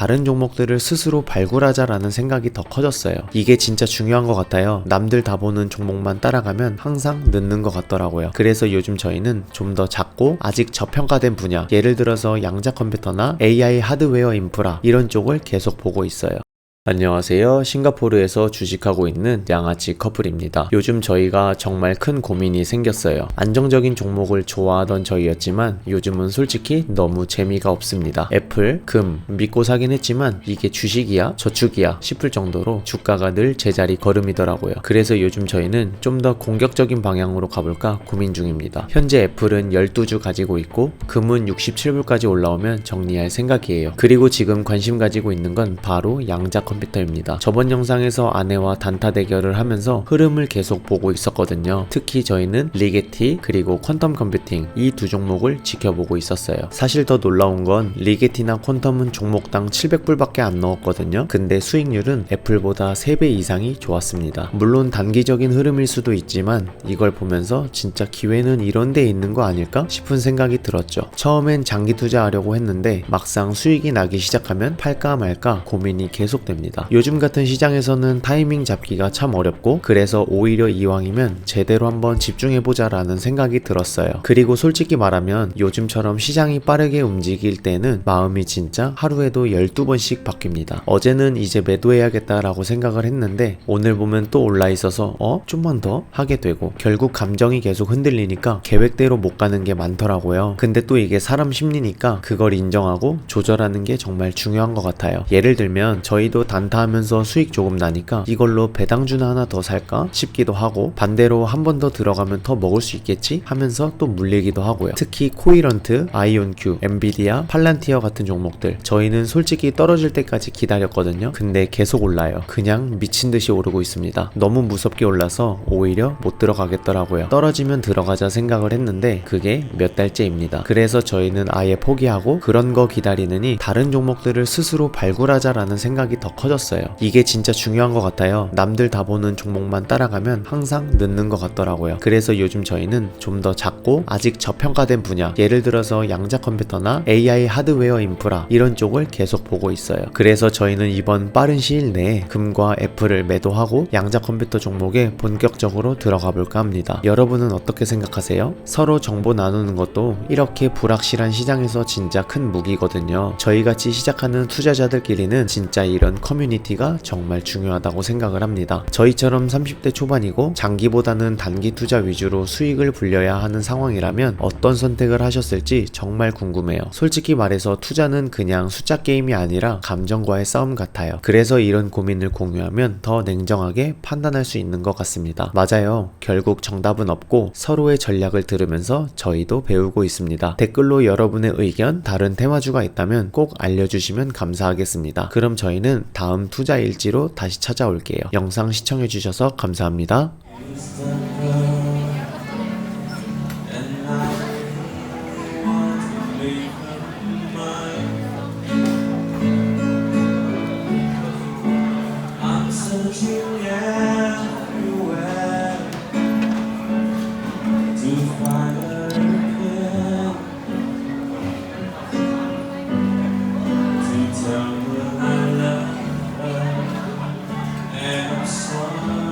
다른 종목들을 스스로 발굴하자라는 생각이 더 커졌어요. 이게 진짜 중요한 것 같아요. 남들 다 보는 종목만 따라가면 항상 늦는 것 같더라고요. 그래서 요즘 저희는 좀 더 작고 아직 저평가된 분야, 예를 들어서 양자 컴퓨터나 AI 하드웨어 인프라 이런 쪽을 계속 보고 있어요. 안녕하세요. 싱가포르에서 주식하고 있는 양아치 커플입니다. 요즘 저희가 정말 큰 고민이 생겼어요. 안정적인 종목을 좋아하던 저희였지만 요즘은 솔직히 너무 재미가 없습니다. 애플, 금, 믿고 사긴 했지만 이게 주식이야? 저축이야? 싶을 정도로 주가가 늘 제자리 걸음이더라고요. 그래서 요즘 저희는 좀 더 공격적인 방향으로 가볼까 고민 중입니다. 현재 애플은 12주 가지고 있고 금은 67불까지 올라오면 정리할 생각이에요. 그리고 지금 관심 가지고 있는 건 바로 양자 컴퓨터입니다. 저번 영상에서 아내와 단타 대결을 하면서 흐름을 계속 보고 있었거든요. 특히 저희는 리게티 그리고 퀀텀 컴퓨팅 이 두 종목을 지켜보고 있었어요. 사실 더 놀라운 건 리게티나 퀀텀은 종목당 700불밖에 안 넣었거든요. 근데 수익률은 애플보다 3배 이상이 좋았습니다. 물론 단기적인 흐름일 수도 있지만 이걸 보면서 진짜 기회는 이런 데 있는 거 아닐까 싶은 생각이 들었죠. 처음엔 장기 투자하려고 했는데 막상 수익이 나기 시작하면 팔까 말까 고민이 계속됩니다. 요즘 같은 시장에서는 타이밍 잡기가 참 어렵고 그래서 오히려 이왕이면 제대로 한번 집중해보자 라는 생각이 들었어요. 그리고 솔직히 말하면 요즘처럼 시장이 빠르게 움직일 때는 마음이 진짜 하루에도 12번씩 바뀝니다. 어제는 이제 매도해야겠다라고 생각을 했는데 오늘 보면 또 올라 있어서 어? 좀만 더? 하게 되고 결국 감정이 계속 흔들리니까 계획대로 못 가는 게 많더라고요. 근데 또 이게 사람 심리니까 그걸 인정하고 조절하는 게 정말 중요한 것 같아요. 예를 들면 저희도 단타하면서 수익 조금 나니까 이걸로 배당주나 하나 더 살까 싶기도 하고 반대로 한 번 더 들어가면 더 먹을 수 있겠지 하면서 또 물리기도 하고요. 특히 코이런트, 아이온큐, 엔비디아, 팔란티어 같은 종목들 저희는 솔직히 떨어질 때까지 기다렸거든요. 근데 계속 올라요. 그냥 미친 듯이 오르고 있습니다. 너무 무섭게 올라서 오히려 못 들어가겠더라고요. 떨어지면 들어가자 생각을 했는데 그게 몇 달째입니다. 그래서 저희는 아예 포기하고 그런 거 기다리느니 다른 종목들을 스스로 발굴하자라는 생각이 더 커졌어요. 이게 진짜 중요한 것 같아요. 남들 다 보는 종목만 따라가면 항상 늦는 것 같더라고요. 그래서 요즘 저희는 좀 더 작고 아직 저평가된 분야, 예를 들어서 양자 컴퓨터나 AI 하드웨어 인프라 이런 쪽을 계속 보고 있어요. 그래서 저희는 이번 빠른 시일 내에 금과 애플을 매도하고 양자 컴퓨터 종목에 본격적으로 들어가 볼까 합니다. 여러분은 어떻게 생각하세요? 서로 정보 나누는 것도 이렇게 불확실한 시장에서 진짜 큰 무기거든요. 저희 같이 시작하는 투자자들끼리는 진짜 이런 커뮤니티가 정말 중요하다고 생각을 합니다. 저희처럼 30대 초반이고 장기보다는 단기 투자 위주로 수익을 불려야 하는 상황이라면 어떤 선택을 하셨을지 정말 궁금해요. 솔직히 말해서 투자는 그냥 숫자 게임이 아니라 감정과의 싸움 같아요. 그래서 이런 고민을 공유하면 더 냉정하게 판단할 수 있는 것 같습니다. 맞아요. 결국 정답은 없고 서로의 전략을 들으면서 저희도 배우고 있습니다. 댓글로 여러분의 의견, 다른 테마주가 있다면 꼭 알려주시면 감사하겠습니다. 그럼 저희는 다음 투자일지로 다시 찾아올게요. 영상 시청해주셔서 감사합니다. everywhere to find I'm sorry.